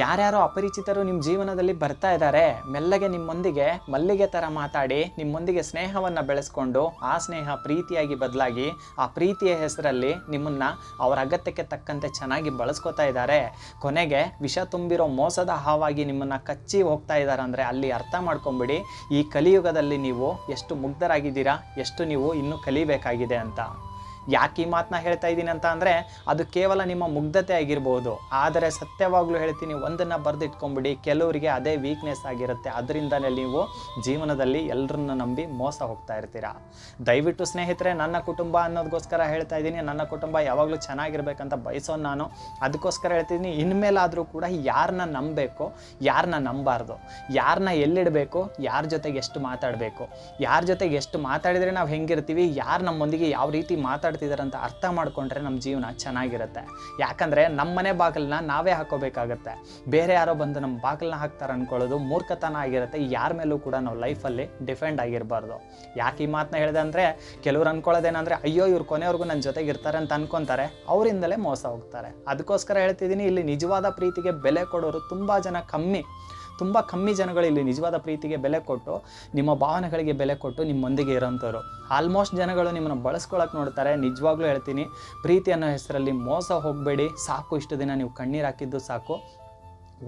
ಯಾರ್ಯಾರೋ ಅಪರಿಚಿತರು ನಿಮ್ಮ ಜೀವನದಲ್ಲಿ ಬರ್ತಾ ಇದ್ದಾರೆ ಮೆಲ್ಲಗೆ ನಿಮ್ಮೊಂದಿಗೆ ಮಲ್ಲಿಗೆ ಥರ ಮಾತಾಡಿ, ನಿಮ್ಮೊಂದಿಗೆ ಸ್ನೇಹವನ್ನು ಬೆಳೆಸ್ಕೊಂಡು, ಆ ಸ್ನೇಹ ಪ್ರೀತಿಯಾಗಿ ಬದಲಾಗಿ, ಆ ಪ್ರೀತಿಯ ಹೆಸರಲ್ಲಿ ನಿಮ್ಮನ್ನ ಅವರ ಅಗತ್ಯಕ್ಕೆ ತಕ್ಕಂತೆ ಚೆನ್ನಾಗಿ ಬಳಸ್ಕೊತಾ ಇದ್ದಾರೆ ಕೊನೆಗೆ ವಿಷ ತುಂಬಿರೋ ಮೋಸದ ಹಾವಾಗಿ ನಿಮ್ಮನ್ನ ಕಚ್ಚಿ ಹೋಗ್ತಾ ಇದ್ದಾರೆ ಅಂದರೆ ಅಲ್ಲಿ ಅರ್ಥ ಮಾಡ್ಕೊಂಬಿಡಿ, ಈ ಕಲಿಯುಗದಲ್ಲಿ ನೀವು ಎಷ್ಟು ಮುಗ್ಧರಾಗಿದ್ದೀರಾ, ಎಷ್ಟು ನೀವು ಇನ್ನೂ ಕಲಿಬೇಕಾಗಿದೆ ಅಂತ. ಯಾಕೆ ಈ ಮಾತನ್ನ ಹೇಳ್ತಾ ಇದ್ದೀನಿ ಅಂತ ಅಂದರೆ ಅದು ಕೇವಲ ನಿಮ್ಮ ಮುಗ್ಧತೆ ಆಗಿರ್ಬೋದು. ಆದರೆ ಸತ್ಯವಾಗ್ಲೂ ಹೇಳ್ತೀನಿ, ಒಂದನ್ನು ಬರೆದಿಟ್ಕೊಂಬಿಡಿ. ಕೆಲವರಿಗೆ ಅದೇ ವೀಕ್ನೆಸ್ ಆಗಿರುತ್ತೆ. ಅದರಿಂದಲೇ ನೀವು ಜೀವನದಲ್ಲಿ ಎಲ್ಲರನ್ನ ನಂಬಿ ಮೋಸ ಹೋಗ್ತಾ ಇರ್ತೀರಾ? ದಯವಿಟ್ಟು ಸ್ನೇಹಿತರೆ, ನನ್ನ ಕುಟುಂಬ ಅನ್ನೋದಕ್ಕೋಸ್ಕರ ಹೇಳ್ತಾ ಇದ್ದೀನಿ. ನನ್ನ ಕುಟುಂಬ ಯಾವಾಗಲೂ ಚೆನ್ನಾಗಿರ್ಬೇಕಂತ ಬಯಸೋ ನಾನು. ಅದಕ್ಕೋಸ್ಕರ ಹೇಳ್ತಿದ್ದೀನಿ, ಇನ್ಮೇಲಾದರೂ ಕೂಡ ಯಾರನ್ನ ನಂಬಬೇಕು ಯಾರನ್ನ ನಂಬಾರ್ದು. ಯಾರನ್ನ ಎಲ್ಲಿಡಬೇಕು, ಯಾರ ಜೊತೆಗೆ ಎಷ್ಟು ಮಾತಾಡಬೇಕು. ಯಾರ ಜೊತೆಗೆ ಎಷ್ಟು ಮಾತಾಡಿದರೆ ನಾವು ಹೆಂಗಿರ್ತೀವಿ, ಯಾರು ನಮ್ಮೊಂದಿಗೆ ಯಾವ ರೀತಿ ಮಾತಾಡ್ತಿದ್ದಾರೆ ಅಂತ ಅರ್ಥ ಮಾಡ್ಕೊಂಡ್ರೆ ನಮ್ಮ ಜೀವನ ಚೆನ್ನಾಗಿರುತ್ತೆ. ಯಾಕಂದರೆ ನಮ್ಮ ಮನೆ ಬಾಗಿಲನ್ನ ನಾವೇ ಹಾಕೋಬೇಕಾಗತ್ತೆ. ಬೇರೆ ಯಾರೋ ಬಂದು ನಮ್ಮ ಬಾಗಿಲನ್ನ ಹಾಕ್ತಾರೆ ಅನ್ಕೊಳ್ಳೋದು ಮೂರ್ಖತನ ಆಗಿರುತ್ತೆ. ಯಾರ ಮೇಲೂ ಕೂಡ ನಾವು ಲೈಫಲ್ಲಿ ಡಿಫೆಂಡ್ ಆಗಿರಬಾರ್ದು. ಯಾಕೆ ಈ ಮಾತನ್ನ ಹೇಳಿದೆ ಅಂದರೆ ಕೆಲವ್ರು ಅಂದ್ಕೊಳ್ಳೋದೇನಂದರೆ ಅಯ್ಯೋ, ಇವ್ರು ಕೊನೆವರೆಗೂ ನನ್ನ ಜೊತೆಗೆ ಇರ್ತಾರೆ ಅಂತ ಅನ್ಕೊಂತಾರೆ. ಅವರಿಂದಲೇ ಮೋಸ ಹೋಗ್ತಾರೆ. ಅದಕ್ಕೋಸ್ಕರ ಹೇಳ್ತಿದ್ದೀನಿ, ಇಲ್ಲಿ ನಿಜವಾದ ಪ್ರೀತಿಗೆ ಬೆಲೆ ಕೊಡೋರು ತುಂಬ ಜನ ಕಮ್ಮಿ. ತುಂಬ ಕಮ್ಮಿ ಜನಗಳು ಇಲ್ಲಿ ನಿಜವಾದ ಪ್ರೀತಿಗೆ ಬೆಲೆ ಕೊಟ್ಟು, ನಿಮ್ಮ ಭಾವನೆಗಳಿಗೆ ಬೆಲೆ ಕೊಟ್ಟು ನಿಮ್ಮೊಂದಿಗೆ ಇರೋಂಥವ್ರು. ಆಲ್ಮೋಸ್ಟ್ ಜನಗಳು ನಿಮ್ಮನ್ನು ಬಳಸ್ಕೊಳಕ್ಕೆ ನೋಡ್ತಾರೆ. ನಿಜವಾಗ್ಲೂ ಹೇಳ್ತೀನಿ ಪ್ರೀತಿ ಅನ್ನೋ ಹೆಸರಲ್ಲಿ ಮೋಸ ಹೋಗಬೇಡಿ. ಸಾಕು ಇಷ್ಟು ದಿನ ನೀವು ಕಣ್ಣೀರು ಹಾಕಿದ್ದು ಸಾಕು.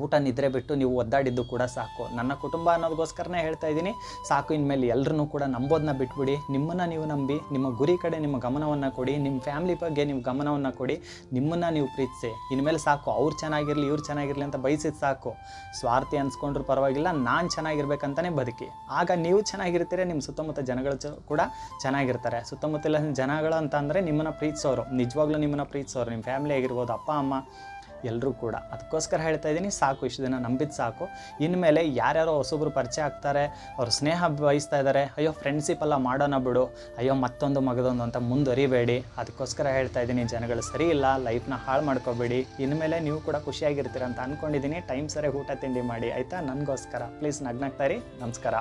ಊಟ ನಿದ್ರೆ ಬಿಟ್ಟು ನೀವು ಒದ್ದಾಡಿದ್ದು ಕೂಡ ಸಾಕು. ನನ್ನ ಕುಟುಂಬ ಅನ್ನೋದಕ್ಕೋಸ್ಕರನೇ ಹೇಳ್ತಾ ಇದ್ದೀನಿ. ಸಾಕು ಇನ್ಮೇಲೆ ಎಲ್ಲರೂ ಕೂಡ ನಂಬೋದನ್ನ ಬಿಟ್ಬಿಡಿ. ನಿಮ್ಮನ್ನು ನೀವು ನಂಬಿ, ನಿಮ್ಮ ಗುರಿ ಕಡೆ ನಿಮ್ಮ ಗಮನವನ್ನು ಕೊಡಿ, ನಿಮ್ಮ ಫ್ಯಾಮಿಲಿ ಬಗ್ಗೆ ನಿಮ್ಮ ಗಮನವನ್ನು ಕೊಡಿ. ನಿಮ್ಮನ್ನು ನೀವು ಪ್ರೀತಿಸಿ. ಇನ್ಮೇಲೆ ಸಾಕು, ಅವ್ರು ಚೆನ್ನಾಗಿರಲಿ, ಇವ್ರು ಚೆನ್ನಾಗಿರಲಿ ಅಂತ ಬಯಸಿದ್ದು ಸಾಕು. ಸ್ವಾರ್ಥಿ ಅನ್ಸ್ಕೊಂಡ್ರು ಪರವಾಗಿಲ್ಲ, ನಾನು ಚೆನ್ನಾಗಿರ್ಬೇಕಂತಲೇ ಬದುಕಿ. ಆಗ ನೀವು ಚೆನ್ನಾಗಿರ್ತೀರಿ ನಿಮ್ಮ ಸುತ್ತಮುತ್ತ ಜನಗಳು ಕೂಡ ಚೆನ್ನಾಗಿರ್ತಾರೆ. ಸುತ್ತಮುತ್ತಲ ಜನಗಳು ಅಂತ ಅಂದರೆ ನಿಮ್ಮನ್ನು ಪ್ರೀತಿಸೋರು. ನಿಜವಾಗ್ಲೂ ನಿಮ್ಮನ್ನು ಪ್ರೀತಿಸೋರು. ನಿಮ್ಮ ಫ್ಯಾಮಿಲಿ ಆಗಿರ್ಬೋದು, ಅಪ್ಪ, ಅಮ್ಮ ಎಲ್ಲರೂ ಕೂಡ. ಅದಕ್ಕೋಸ್ಕರ ಹೇಳ್ತಾ ಇದ್ದೀನಿ, ಸಾಕು, ಇಷ್ಟು ದಿನ ನಂಬಿದ್ದು ಸಾಕು. ಇನ್ಮೇಲೆ ಯಾರ್ಯಾರೋ ಹೊಸಬ್ರು ಪರಿಚಯ ಆಗ್ತಾರೆ, ಅವ್ರು ಸ್ನೇಹ ಬಯಸ್ತಾ ಇದ್ದಾರೆ ಅಯ್ಯೋ ಫ್ರೆಂಡ್ಶಿಪ್ ಎಲ್ಲ ಮಾಡೋಣ ಬಿಡು, ಅಯ್ಯೋ, ಮತ್ತೊಂದು ಮಗದೊಂದು ಅಂತ ಮುಂದುವರಿಬೇಡಿ. ಅದಕ್ಕೋಸ್ಕರ ಹೇಳ್ತಾ ಇದ್ದೀನಿ, ಜನಗಳು ಸರಿ ಇಲ್ಲ ಲೈಫ್ನ ಹಾಳು ಮಾಡ್ಕೋಬೇಡಿ. ಇನ್ಮೇಲೆ ನೀವು ಕೂಡ ಖುಷಿಯಾಗಿರ್ತೀರ ಅಂತ ಅಂದ್ಕೊಂಡಿದ್ದೀನಿ ಟೈಮ್ ಸರಿ ಊಟ ತಿಂಡಿ ಮಾಡಿ, ಆಯಿತಾ? ನನಗೋಸ್ಕರ. ಪ್ಲೀಸ್ ನಗ್ನಾಗ್ತಾ ನಮಸ್ಕಾರ.